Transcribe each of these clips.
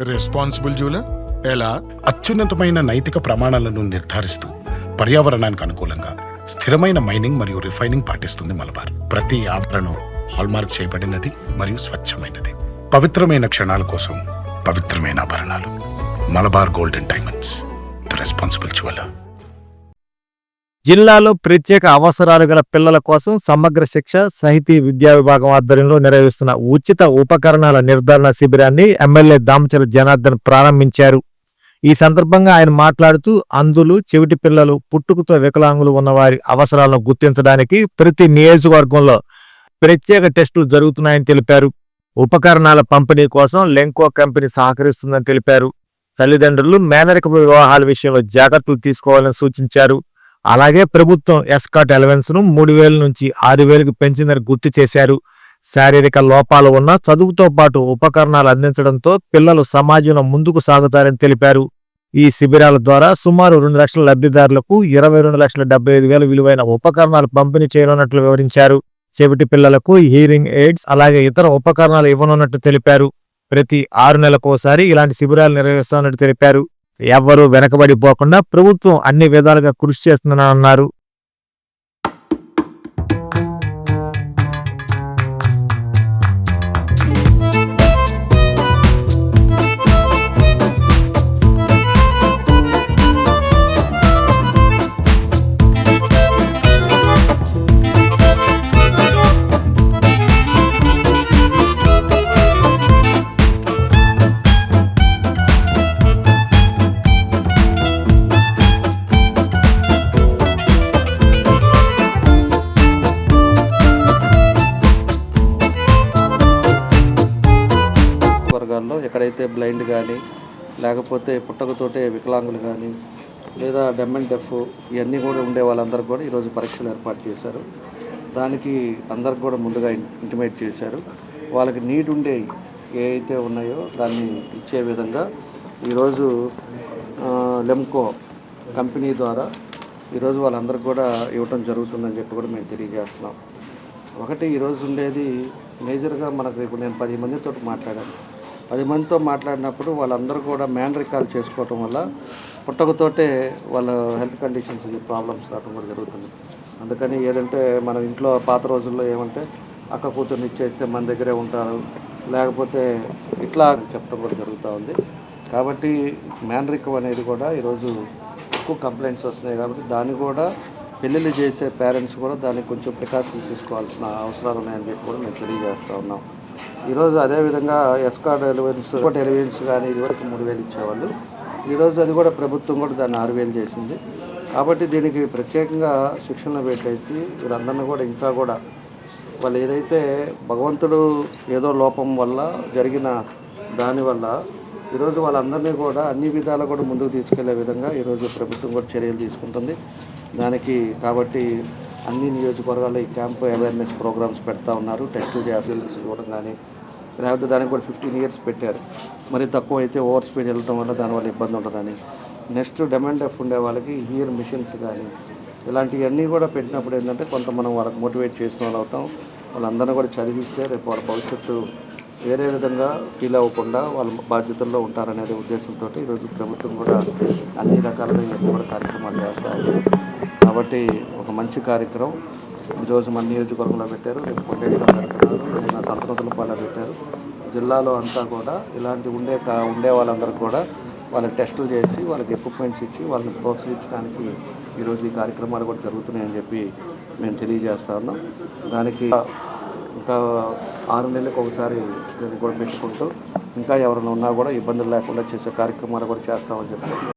Responsible jeweller ఎలా? అత్యున్నతమైన నైతిక ప్రమాణాలను నిర్ధారిస్తూ పర్యావరణానికి అనుకూలంగా స్థిరమైన మైనింగ్ మరియు రిఫైనింగ్ పాటిస్తుంది మలబార్. ప్రతి ఆభరణం హాల్మార్క్ చేయబడినది మరియు స్వచ్ఛమైనది. పవిత్రమైన క్షణాల కోసం పవిత్రమైన ఆభరణాలు. Malabar gold and diamonds the responsible jeweller జిల్లాలో ప్రత్యేక అవసరాలు గల పిల్లల కోసం సమగ్ర శిక్ష సాహితీ విద్యా విభాగం ఆధ్వర్యంలో నిర్వహిస్తున్న ఉచిత ఉపకరణాల నిర్ధారణ శిబిరాన్ని ఎమ్మెల్యే దామచల జనార్దన్ ప్రారంభించారు. ఈ సందర్భంగా ఆయన మాట్లాడుతూ అంధులు చెవిటి పిల్లలు పుట్టుకతో వికలాంగులు ఉన్న వారి అవసరాలను గుర్తించడానికి ప్రతి నియోజకవర్గంలో ప్రత్యేక టెస్టులు జరుగుతున్నాయని తెలిపారు. ఉపకరణాల పంపిణీ కోసం లెంకో కంపెనీ సహకరిస్తుందని తెలిపారు. తల్లిదండ్రులు మేనరికపు వివాహాల విషయంలో జాగ్రత్తలు తీసుకోవాలని సూచించారు. అలాగే ప్రభుత్వం ఎస్కాట్ అలవెన్స్ను మూడు వేల నుంచి ఆరు వేలకు పెంచిందని గుర్తు చేశారు. శారీరక లోపాలు ఉన్న చదువుతో పాటు ఉపకరణాలు అందించడంతో పిల్లలు సమాజంలో ముందుకు సాగుతారని తెలిపారు. ఈ శిబిరాల ద్వారా సుమారు రెండు లక్షల లబ్ధిదారులకు ఇరవై రెండు లక్షల డెబ్బై ఐదు వేల విలువైన ఉపకరణాలు పంపిణీ చేయనున్నట్లు వివరించారు. చెవిటి పిల్లలకు హీరింగ్ ఎయిడ్స్ అలాగే ఇతర ఉపకరణాలు ఇవ్వనున్నట్టు తెలిపారు. ప్రతి ఆరు నెలలకోసారి ఇలాంటి శిబిరాలు నిర్వహిస్తున్నట్టు తెలిపారు. ఎవరు వెనకబడిపోకుండా ప్రభుత్వం అన్ని విధాలుగా కృషి చేస్తుందని అన్నారు. ఎవరైతే బ్లైండ్ కానీ లేకపోతే పుట్టకతోటే వికలాంగులు కానీ లేదా డెమ్ అండ్ డెఫ్ ఇవన్నీ కూడా ఉండే వాళ్ళందరూ కూడా ఈరోజు పరీక్షలు ఏర్పాటు చేశారు. దానికి అందరికి కూడా ముందుగా ఇంటిమేట్ చేశారు. వాళ్ళకి నీడ్ ఉండే ఏవైతే ఉన్నాయో దాన్ని ఇచ్చే విధంగా ఈరోజు లెమ్కో కంపెనీ ద్వారా ఈరోజు వాళ్ళందరికీ కూడా ఇవ్వటం జరుగుతుందని చెప్పి కూడా మేము తెలియజేస్తున్నాం. ఒకటి ఈరోజు ఉండేది మేజర్గా మనకు ఇప్పుడు నేను పది మందితో మాట్లాడాను. పది మందితో మాట్లాడినప్పుడు వాళ్ళందరూ కూడా మ్యాన్ రికాల్ చేసుకోవటం వల్ల పుట్టకతోటే వాళ్ళ హెల్త్ కండిషన్స్ ప్రాబ్లమ్స్ రావడం కూడా జరుగుతుంది. అందుకని ఏదంటే మన ఇంట్లో పాత రోజుల్లో ఏమంటే అక్క కూతుర్ని ఇచ్చేస్తే మన దగ్గరే ఉంటారు. లేకపోతే ఇట్లా చెప్పడం కూడా జరుగుతూ ఉంది. కాబట్టి మ్యాన్రికం అనేది కూడా ఈరోజు ఎక్కువ కంప్లైంట్స్ వస్తున్నాయి కాబట్టి దాన్ని కూడా పెళ్ళిళ్ళు చేసే పేరెంట్స్ కూడా దానికి కొంచెం ప్రికాషన్స్ తీసుకోవాల్సిన అవసరాలు ఉన్నాయని చెప్పి కూడా మేము తెలియజేస్తూ ఉన్నాం. ఈరోజు అదేవిధంగా ఎస్కార్డ్ ఎలివెన్స్ ఇంకోటి ఎలివెన్స్ కానీ ఇదివరకు మూడు వేలు ఇచ్చేవాళ్ళు. ఈరోజు అది కూడా ప్రభుత్వం కూడా దాన్ని ఆరు వేలు చేసింది. కాబట్టి దీనికి ప్రత్యేకంగా శిక్షణ పెట్టేసి వీరందరినీ కూడా ఇంకా కూడా వాళ్ళు ఏదైతే భగవంతుడు ఏదో లోపం వల్ల జరిగిన దానివల్ల ఈరోజు వాళ్ళందరినీ కూడా అన్ని విధాలు కూడా ముందుకు తీసుకెళ్ళే విధంగా ఈరోజు ప్రభుత్వం కూడా చర్యలు తీసుకుంటుంది. దానికి కాబట్టి అన్ని నియోజకవర్గాల్లో ఈ క్యాంపు అవేర్నెస్ ప్రోగ్రామ్స్ పెడతా ఉన్నారు. టెస్టులు చేయాల్సి చూడడం కానీ లేకపోతే దానికి కూడా ఫిఫ్టీన్ ఇయర్స్ పెట్టారు. మరి తక్కువ అయితే ఓవర్ స్పీడ్ వెళ్ళడం వల్ల దానివల్ల ఇబ్బంది ఉంటుందని నెక్స్ట్ డిమాండ్ ఆఫ్ ఉండే వాళ్ళకి హియర్ మిషన్స్ కానీ ఇలాంటివన్నీ కూడా పెట్టినప్పుడు ఏంటంటే కొంత మనం వాళ్ళకి మోటివేట్ చేసిన వాళ్ళు అవుతాం. వాళ్ళందరినీ కూడా చదివిస్తే రేపు వాళ్ళ భవిష్యత్తు వేరే విధంగా ఫీల్ అవ్వకుండా వాళ్ళ బాధ్యతల్లో ఉంటారనేది ఉద్దేశంతో ఈరోజు ప్రభుత్వం కూడా అన్ని రకాలుగా కూడా కార్యక్రమాలు చేస్తారు కాబట్టి ఒక మంచి కార్యక్రమం. ఈరోజు మన నియోజకవర్గంలో పెట్టారు రేపు కొట్టేట్లో పెడుతున్నారు నిన్న సంతనతులపాల పెట్టారు. జిల్లాలో అంతా కూడా ఇలాంటి ఉండే కా ఉండే వాళ్ళందరూ కూడా వాళ్ళకి టెస్టులు చేసి వాళ్ళకి ఎక్విప్మెంట్స్ ఇచ్చి వాళ్ళని ప్రోత్సహించడానికి ఈరోజు ఈ కార్యక్రమాలు కూడా జరుగుతున్నాయని చెప్పి మేము తెలియజేస్తా ఉన్నాం. దానికి ఇంకా ఆరు నెలలకు ఒకసారి దీన్ని కూడా పెట్టుకుంటూ ఇంకా ఎవరైనా ఉన్నా కూడా ఇబ్బందులు లేకుండా చేసే కార్యక్రమాలు కూడా చేస్తామని చెప్పి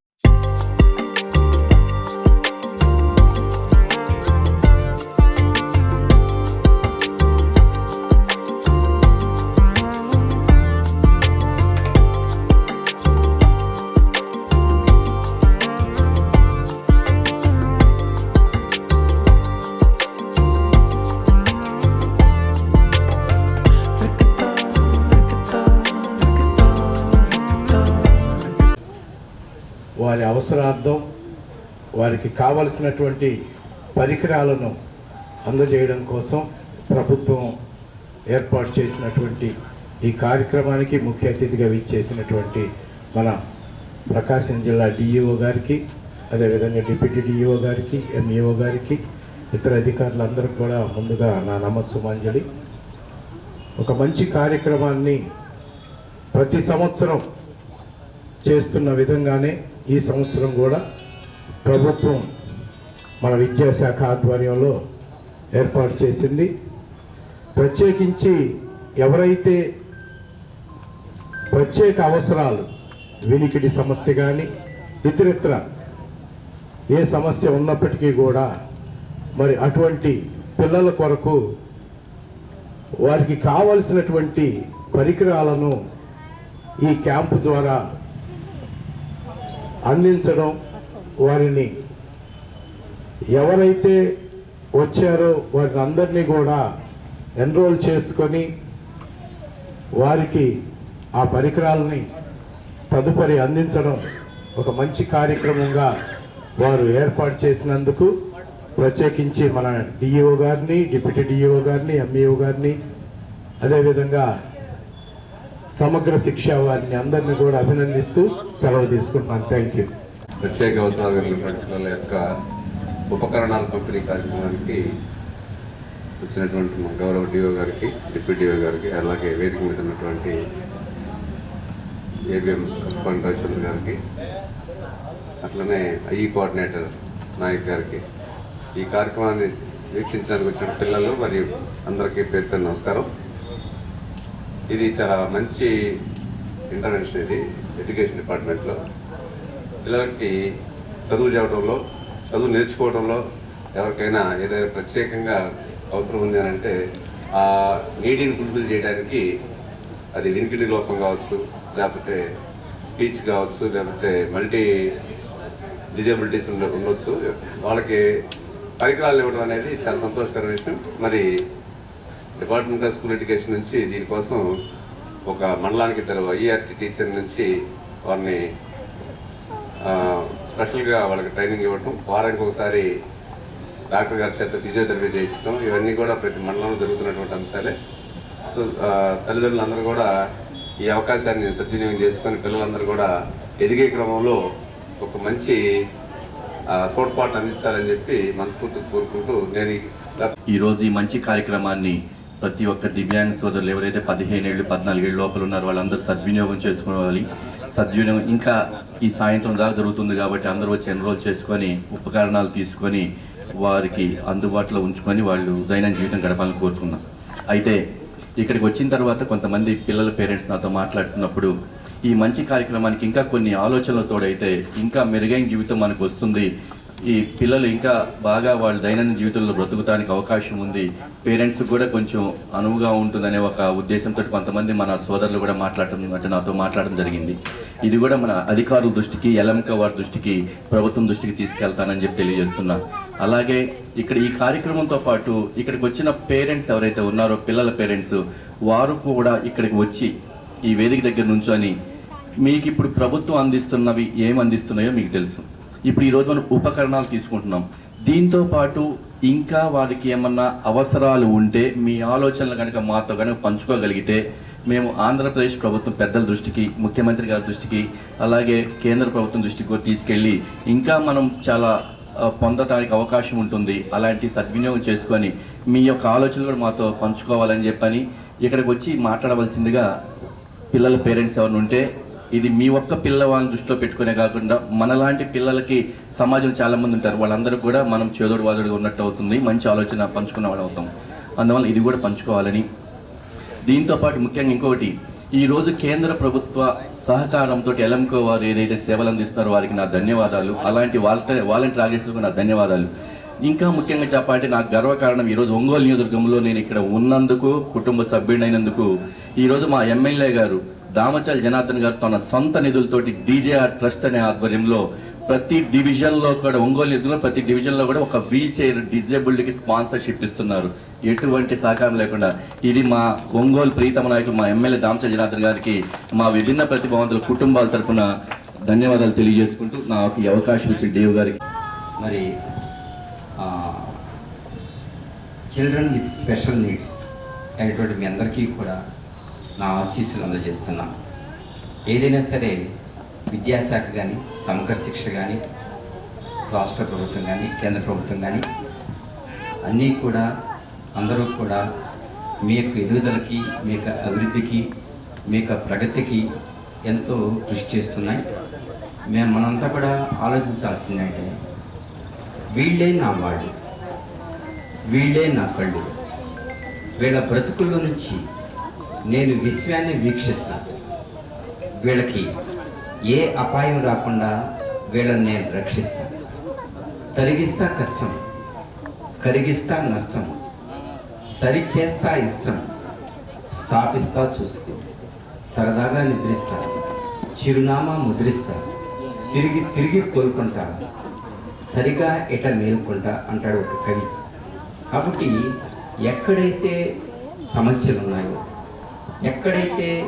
వారికి కావలసినటువంటి పరికరాలను అందజేయడం కోసం ప్రభుత్వం ఏర్పాటు చేసినటువంటి ఈ కార్యక్రమానికి ముఖ్య అతిథిగా విచ్చేసినటువంటి మన ప్రకాశం జిల్లా డిఈఓ గారికి అదేవిధంగా డిప్యూటీ డిఈఓ గారికి ఎంఈఓ గారికి ఇతర అధికారులందరికీ కూడా ముందుగా నా నమస్సుమాంజలి. ఒక మంచి కార్యక్రమాన్ని ప్రతి సంవత్సరం చేస్తున్న విధంగానే ఈ సంవత్సరం కూడా ప్రభుత్వం మన విద్యాశాఖ ఆధ్వర్యంలో ఏర్పాటు చేసింది. ప్రత్యేకించి ఎవరైతే ప్రత్యేక అవసరాలు వినికిడి సమస్య కానీ ఇతరితర ఏ సమస్య ఉన్నప్పటికీ కూడా మరి అటువంటి పిల్లల కొరకు వారికి కావలసినటువంటి పరికరాలను ఈ క్యాంపు ద్వారా అందించడం వారిని ఎవరైతే వచ్చారో వారిని అందరినీ కూడా ఎన్రోల్ చేసుకొని వారికి ఆ పరికరాలని తదుపరి అందించడం ఒక మంచి కార్యక్రమంగా వారు ఏర్పాటు చేసినందుకు ప్రత్యేకించి మన డిఈఓ గారిని డిప్యూటీ డిఈఓ గారిని ఎంఈఓ గారిని అదేవిధంగా సమగ్ర శిక్ష వారిని అందరినీ కూడా అభినందిస్తూ సెలవు తీసుకుంటున్నాను. Thank you. ప్రత్యేక అవసరాలు కలిగిన యొక్క ఉపకరణాల పంపిణీ కార్యక్రమానికి వచ్చినటువంటి మా గౌరవ డిఓ గారికి డిప్యూటీ డిఓ గారికి అలాగే వేదిక మీద ఉన్నటువంటి ఏబిఎం కస్పాన్ రవిచంద్ర గారికి అట్లనే ఐఈ e కోఆర్డినేటర్ నాయక్ గారికి ఈ కార్యక్రమాన్ని వీక్షించడానికి వచ్చిన పిల్లలు మరియు అందరికీ పేరు నమస్కారం. ఇది చాలా మంచి ఇంటర్వెన్షన్ ఇది ఎడ్యుకేషన్ డిపార్ట్మెంట్లో. పిల్లలకి చదువు చదవడంలో చదువు నేర్చుకోవడంలో ఎవరికైనా ఏదైనా ప్రత్యేకంగా అవసరం ఉంది అని అంటే ఆ నీడిని ఫుల్ఫిల్ చేయడానికి అది వినికిడి లోపం కావచ్చు లేకపోతే స్పీచ్ కావచ్చు లేకపోతే మల్టీ డిజేబిలిటీస్ ఉండ ఉండొచ్చు. వాళ్ళకి పరికరాలు ఇవ్వడం అనేది చాలా సంతోషకర విషయం. మరి డిపార్ట్మెంట్ ఆఫ్ స్కూల్ ఎడ్యుకేషన్ నుంచి దీనికోసం ఒక మండలానికి ఇద్దరు ఐఆర్టీ టీచర్ నుంచి వారిని స్పెషల్గా వాళ్ళకి ట్రైనింగ్ ఇవ్వటం వారానికి ఒకసారి డాక్టర్ గారి చేత ఫిజియోథెరపీ చేయించడం ఇవన్నీ కూడా ప్రతి మండలంలో జరుగుతున్నటువంటి అంశాలే. సో తల్లిదండ్రులందరూ కూడా ఈ అవకాశాన్ని సద్వినియోగం చేసుకొని పిల్లలందరూ కూడా ఎదిగే క్రమంలో ఒక మంచి తోడ్పాటు అందించాలని చెప్పి మనస్ఫూర్తి కోరుకుంటూ నేను ఈరోజు ఈ మంచి కార్యక్రమాన్ని ప్రతి ఒక్క దివ్యాంగ సోదరులు ఎవరైతే పదిహేను ఏళ్ళు పద్నాలుగేళ్ళు లోపల ఉన్నారో వాళ్ళందరూ సద్వినియోగం చేసుకోవాలి. సద్వినియోగం ఇంకా ఈ సాయంత్రం దాకా జరుగుతుంది కాబట్టి అందరూ వచ్చి ఎన్రోల్ చేసుకొని ఉపకరణాలు తీసుకొని వారికి అందుబాటులో ఉంచుకొని వాళ్ళు దైనందిన జీవితం గడపాలని కోరుతున్నాం అయితే ఇక్కడికి వచ్చిన తర్వాత కొంతమంది పిల్లల పేరెంట్స్ నాతో మాట్లాడుతున్నప్పుడు ఈ మంచి కార్యక్రమానికి ఇంకా కొన్ని ఆలోచనలతోడైతే ఇంకా మెరుగైన జీవితం మనకు వస్తుంది ఈ పిల్లలు ఇంకా బాగా వాళ్ళ దైనందిన జీవితంలో బ్రతుకుతానికి అవకాశం ఉంది. పేరెంట్స్ కూడా కొంచెం అనువుగా ఉంటుందనే ఒక ఉద్దేశంతో కొంతమంది మన సోదరులు కూడా మాట్లాడటం అంటే నాతో మాట్లాడడం జరిగింది. ఇది కూడా మన అధికారుల దృష్టికి ఎలంక వారి దృష్టికి ప్రభుత్వం దృష్టికి తీసుకెళ్తానని చెప్పి తెలియజేస్తున్నా. అలాగే ఇక్కడ ఈ కార్యక్రమంతో పాటు ఇక్కడికి వచ్చిన పేరెంట్స్ ఎవరైతే ఉన్నారో పిల్లల పేరెంట్స్ వారు కూడా ఇక్కడికి వచ్చి ఈ వేదిక దగ్గర నుంచొని మీకు ఇప్పుడు ప్రభుత్వం అందిస్తున్నవి ఏం అందిస్తున్నాయో మీకు తెలుసు. ఇప్పుడు ఈ మనం ఉపకరణాలు తీసుకుంటున్నాం. దీంతో పాటు ఇంకా వారికి ఏమన్నా అవసరాలు ఉంటే మీ ఆలోచనలు కనుక మాతో కనుక పంచుకోగలిగితే మేము ఆంధ్రప్రదేశ్ ప్రభుత్వం పెద్దల దృష్టికి ముఖ్యమంత్రి గారి దృష్టికి అలాగే కేంద్ర ప్రభుత్వం దృష్టికి కూడా తీసుకెళ్ళి ఇంకా మనం చాలా పొందటానికి అవకాశం ఉంటుంది. అలాంటి సద్వినియోగం చేసుకొని మీ యొక్క ఆలోచనలు కూడా మాతో పంచుకోవాలని చెప్పని ఇక్కడికి వచ్చి మాట్లాడవలసిందిగా పిల్లల పేరెంట్స్ ఎవరు ఉంటే ఇది మీ ఒక్క పిల్లవాళ్ళని దృష్టిలో పెట్టుకునే కాకుండా మనలాంటి పిల్లలకి సమాజం చాలా మంది ఉంటారు. వాళ్ళందరూ కూడా మనం చేదోడు వాదోడుగా ఉన్నట్టు అవుతుంది. మంచి ఆలోచన పంచుకున్న వాళ్ళు అవుతాం. అందువల్ల ఇది కూడా పంచుకోవాలని. దీంతో పాటు ముఖ్యంగా ఇంకొకటి ఈరోజు కేంద్ర ప్రభుత్వ సహకారంతో ఎలంకో వారు ఏదైతే సేవలు అందిస్తున్నారో వారికి నా ధన్యవాదాలు. అలాంటి వాలంటీర్ వాలంటీర్ ఆర్గనైజేషన్కు నా ధన్యవాదాలు. ఇంకా ముఖ్యంగా చెప్పాలంటే నాకు గర్వకారణం ఈరోజు ఒంగోలు నియోజకవర్గంలో నేను ఇక్కడ ఉన్నందుకు కుటుంబ సభ్యుడైనందుకు ఈరోజు మా ఎమ్మెల్యే గారు దామచల్ జనార్దన్ గారు తన సొంత నిధులతోటి డీజేఆర్ ట్రస్ట్ అనే ఆధ్వర్యంలో ప్రతి డివిజన్లో కూడా ఒంగోలు నియోజకవర్గంలో ప్రతి డివిజన్లో కూడా ఒక వీల్ చైర్ డిజేబుల్డ్కి స్పాన్సర్షిప్ ఇస్తున్నారు. ఎటువంటి సహకారం లేకుండా ఇది మా ఒంగోలు ప్రీతమ నాయకులు మా ఎమ్మెల్యే దామచల్ జనార్దన్ గారికి మా విభిన్న ప్రతిభావంతుల కుటుంబాల తరఫున ధన్యవాదాలు తెలియజేసుకుంటూ నాకు ఈ అవకాశం ఇచ్చిన దేవ్ గారికి. మరి చిల్డ్రన్ విత్ స్పెషల్ నీడ్స్ అనేటువంటి మీ అందరికీ కూడా నా ఆశీస్సులు అందజేస్తున్నాను ఏదైనా సరే విద్యాశాఖ కానీ సమగ్ర శిక్ష కానీ రాష్ట్ర ప్రభుత్వం కానీ కేంద్ర ప్రభుత్వం కానీ అన్నీ కూడా అందరూ కూడా మీ యొక్క ఎదుగుదలకి మీ యొక్క అభివృద్ధికి మీ యొక్క ప్రగతికి ఎంతో కృషి చేస్తున్నాయి. మేము మనంతా కూడా ఆలోచించాల్సిందంటే వీళ్ళే నా వాళ్ళు వీళ్ళే నా కళ్ళు. వీళ్ళ బ్రతుకుల్లో నుంచి నేను విశ్వాన్ని వీక్షిస్తాను వీళ్ళకి ఏ అపాయం రాకుండా వీళ్ళని నేను రక్షిస్తాను తరిగిస్తా కష్టం కరిగిస్తా నష్టం సరిచేస్తా ఇష్టం స్థాపిస్తా చూసుకో. సరదాగా నిద్రిస్తా చిరునామా ముద్రిస్తా తిరిగి తిరిగి కోలుకుంటా సరిగా ఎట మేలుకుంటా అంటాడు ఒక కవి. కాబట్టి ఎక్కడైతే సమస్యలు ఉన్నాయో ఎక్కడైతే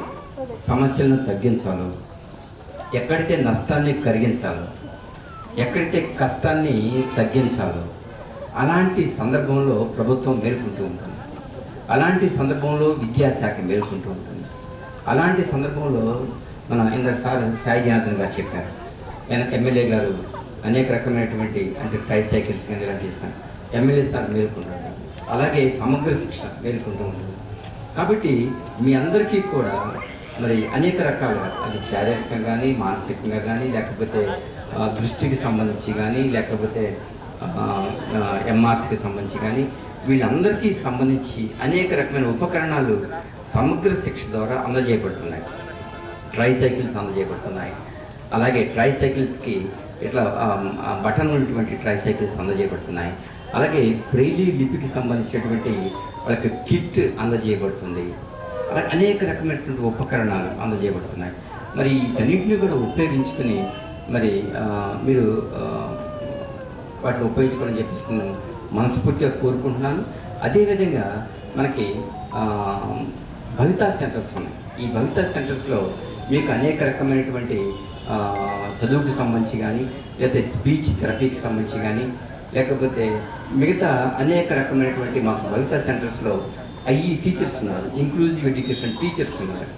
సమస్యలను తగ్గించాలో ఎక్కడైతే నష్టాన్ని కరిగించాలో ఎక్కడైతే కష్టాన్ని తగ్గించాలో అలాంటి సందర్భంలో ప్రభుత్వం మేల్కొంటూ ఉంటుంది. అలాంటి సందర్భంలో విద్యాశాఖ మేల్కొంటూ ఉంటుంది. అలాంటి సందర్భంలో మన ఇందాక సార్ సాయి గారు చెప్పారు. ఆయన ఎమ్మెల్యే గారు అనేక రకమైనటువంటి అంటే ట్రై సైకిల్స్ కానీ ఇలాంటి ఇస్తాను. ఎమ్మెల్యే సార్ మేల్కొంటారు. అలాగే సమగ్ర శిక్ష మేల్కొంటూ ఉంటుంది. కాబట్టి మీ అందరికీ కూడా మరి అనేక రకాల అది శారీరకంగా కానీ మానసికంగా కానీ లేకపోతే దృష్టికి సంబంధించి కానీ లేకపోతే ఎంఆర్సీకి సంబంధించి కానీ వీళ్ళందరికీ సంబంధించి అనేక రకమైన ఉపకరణాలు సమగ్ర శిక్ష ద్వారా అందజేయబడుతున్నాయి. Try cycles అందజేయబడుతున్నాయి. అలాగే ట్రై సైకిల్స్కి ఇట్లా బటన్ ఉన్నటువంటి ట్రై సైకిల్స్ అందజేయబడుతున్నాయి. అలాగే బ్రెయిలీ లిపికి సంబంధించినటువంటి వాళ్ళకి కిట్ అందజేయబడుతుంది. అలా అనేక రకమైనటువంటి ఉపకరణాలు అందజేయబడుతున్నాయి. మరి వీటన్నింటినీ కూడా ఉపయోగించుకుని మరి మీరు వాటిని ఉపయోగించుకోవాలని చెప్పేసి నేను మనస్ఫూర్తిగా కోరుకుంటున్నాను. అదేవిధంగా మనకి భవితా సెంటర్స్ ఉన్నాయి. ఈ భవితా సెంటర్స్లో మీకు అనేక రకమైనటువంటి చదువుకి చదువుకు సంబంధించి కానీ లేకపోతే స్పీచ్ థెరపీకి సంబంధించి కానీ లేకపోతే మిగతా అనేక రకమైనటువంటి మాకు భవితా సెంటర్స్లో ఐఈ టీచర్స్ ఉన్నారు ఇంక్లూజివ్ ఎడ్యుకేషన్ టీచర్స్ ఉన్నారు.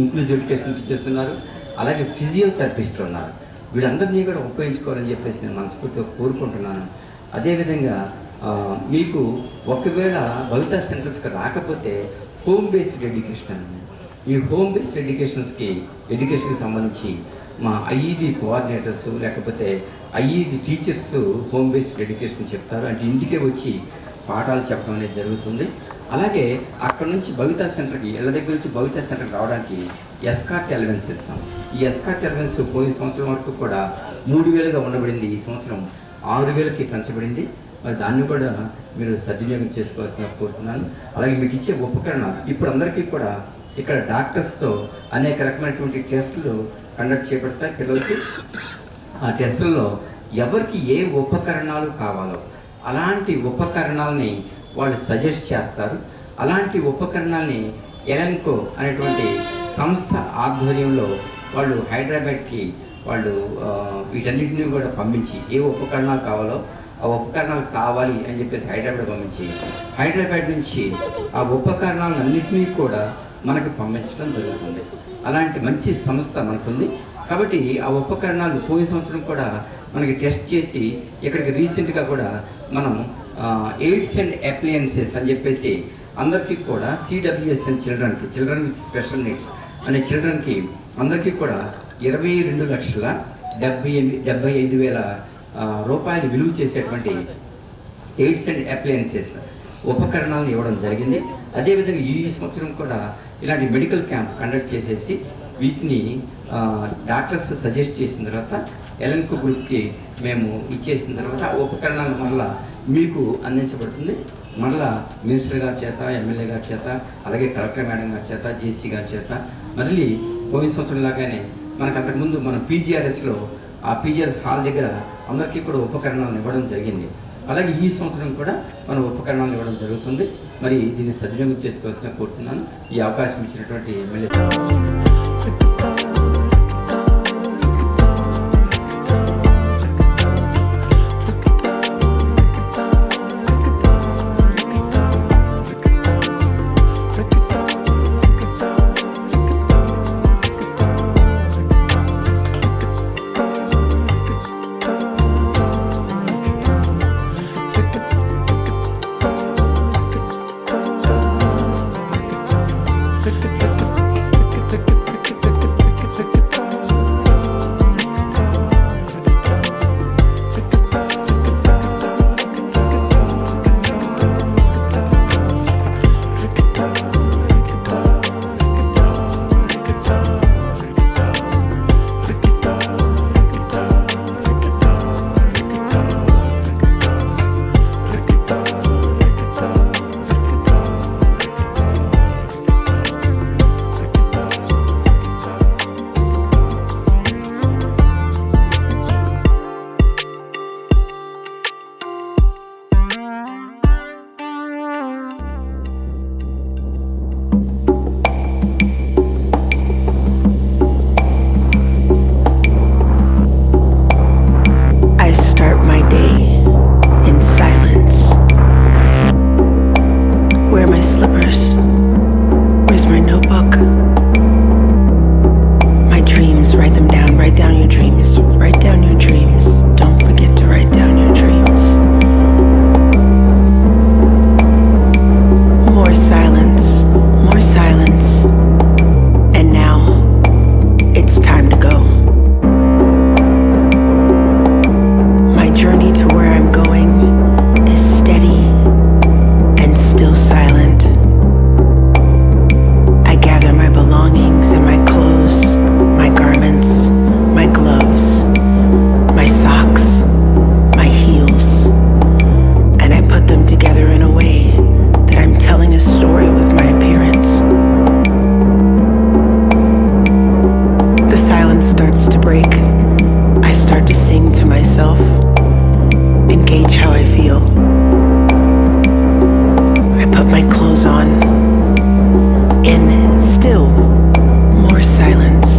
ఇంక్లూజివ్ ఎడ్యుకేషన్ టీచర్స్ ఉన్నారు అలాగే ఫిజియోథెరపిస్టులు ఉన్నారు. వీళ్ళందరినీ కూడా ఉపయోగించుకోవాలని చెప్పేసి నేను మనస్ఫూర్తిగా కోరుకుంటున్నాను. అదేవిధంగా మీకు ఒకవేళ భవిత సెంటర్స్కి రాకపోతే హోమ్ బేస్డ్ ఎడ్యుకేషన్ ఈ హోమ్ బేస్డ్ ఎడ్యుకేషన్స్కి ఎడ్యుకేషన్కి సంబంధించి మా ఐఈడి కోఆర్డినేటర్స్ లేకపోతే ఐదు టీచర్స్ హోమ్ బేస్డ్ ఎడ్యుకేషన్ చెప్తారు. అంటే ఇంటికే వచ్చి పాఠాలు చెప్పడం అనేది జరుగుతుంది. అలాగే అక్కడ నుంచి భవితా సెంటర్కి ఇళ్ళ దగ్గర నుంచి భవితా సెంటర్కి రావడానికి ఎస్కార్ట్ ఎలవెన్స్ ఇస్తాం. ఈ ఎస్కార్ట్ ఎలవెన్స్ పోయిన సంవత్సరం వరకు కూడా మూడు వేలుగా ఉండబడింది. ఈ సంవత్సరం ఆరు వేలకి పెంచబడింది. మరి దాన్ని కూడా మీరు సద్వినియోగం చేసుకోవాల్సిన కోరుతున్నాను. అలాగే మీకు ఇచ్చే ఉపకరణాలు ఇప్పుడు అందరికీ కూడా ఇక్కడ డాక్టర్స్తో అనేక రకమైనటువంటి టెస్టులు కండక్ట్ చేయబడతాయి పిల్లలకి. ఆ టెస్టుల్లో ఎవరికి ఏ ఉపకరణాలు కావాలో అలాంటి ఉపకరణాలని వాళ్ళు సజెస్ట్ చేస్తారు. అలాంటి ఉపకరణాలని ఎలెన్కో అనేటువంటి సంస్థ ఆధ్వర్యంలో వాళ్ళు హైదరాబాద్కి వాళ్ళు వీటన్నిటిని కూడా పంపించి ఏ ఉపకరణాలు కావాలో ఆ ఉపకరణాలు కావాలి అని చెప్పేసి హైదరాబాద్ పంపించి హైదరాబాద్ నుంచి ఆ ఉపకరణాలన్నింటినీ కూడా మనకు పంపించడం జరుగుతుంది. అలాంటి మంచి సంస్థ మనకుంది. కాబట్టి ఆ ఉపకరణాలు పోయిన సంవత్సరం కూడా మనకి టెస్ట్ చేసి ఇక్కడికి రీసెంట్గా కూడా మనం ఎయిడ్స్ అండ్ అప్లయన్సెస్ అని చెప్పేసి అందరికీ కూడా సిడబ్ల్యూఎస్ అండ్ చిల్డ్రన్కి చిల్డ్రన్ విత్ స్పెషల్ నీడ్స్ అనే చిల్డ్రన్కి అందరికీ కూడా ఇరవై రెండు లక్షల డెబ్బై ఎనిమిది డెబ్బై ఐదు వేల రూపాయలు విలువ చేసేటువంటి ఎయిడ్స్ అండ్ అప్లయన్సెస్ ఉపకరణాలను ఇవ్వడం జరిగింది. అదేవిధంగా ఈ సంవత్సరం కూడా ఇలాంటి మెడికల్ క్యాంప్ కండక్ట్ చేసేసి వీటిని డాక్టర్స్ సజెస్ట్ చేసిన తర్వాత ఎలెన్కో గ్రూప్కి మేము ఇచ్చేసిన తర్వాత ఆ ఉపకరణాలు మళ్ళా మీకు అందించబడుతుంది. మళ్ళా మినిస్టర్ గారి చేత ఎమ్మెల్యే గారి చేత అలాగే కలెక్టర్ మేడం గారి చేత జేసీ గారి చేత మళ్ళీ పోయిన సంవత్సరం లాగానే మనకు అంతకుముందు మన పీజీఆర్ఎస్లో ఆ పీజీఆర్ఎస్ హాల్ దగ్గర అందరికీ కూడా ఉపకరణాలను ఇవ్వడం జరిగింది. అలాగే ఈ సంవత్సరం కూడా మనం ఉపకరణాలు ఇవ్వడం జరుగుతుంది. మరి దీన్ని సద్వినియోగం చేసుకోవాల్సిన కోరుతున్నాను. ఈ అవకాశం ఇచ్చినటువంటి MLA start to sing to myself. And gauge how I feel. I put my clothes on, and still more silence,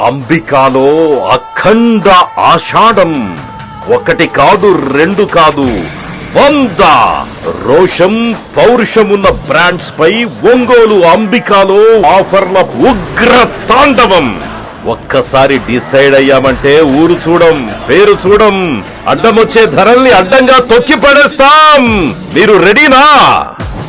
అంబికాలో అఖండ ఆషాఢం. ఒకటి కాదు రెండు కాదు. వంద రోషం పౌరుషమున్న బ్రాండ్స్ పై ఒంగోలు అంబికాలో ఆఫర్ల ఉగ్ర తాండవం. ఒక్కసారి డిసైడ్ అయ్యామంటే ఊరు చూడం పేరు చూడం. అడ్డమొచ్చే ధరల్ని అడ్డంగా తొక్కి పడేస్తాం. మీరు రెడీనా?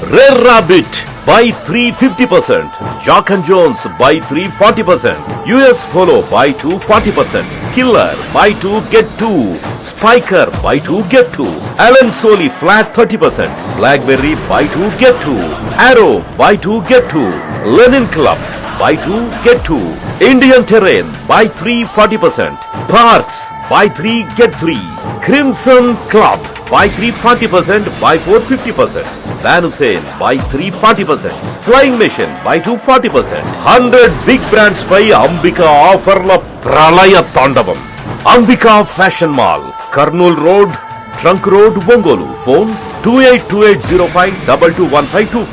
రెర్రాబిట్ buy three fifty percent. Jock and Jones buy 3 40%. US Polo buy 2 40%. Killer buy 2 get 2. Spiker buy 2 get 2. Alan Soli flat 30%. Blackberry buy 2 get 2. Arrow buy 2 get 2. Lenin Club buy 2 get 2. Indian Terrain buy 3 40%. Parks buy 3 get 3. Crimson Club buy three forty percent buy four fifty percent van hussein buy three forty percent flying machine buy two forty percent hundred big brands by ambika offer la pralaya తాండవం Ambika fashion mall Kurnool road trunk road Ongole phone two eight two eight zero five double two one five two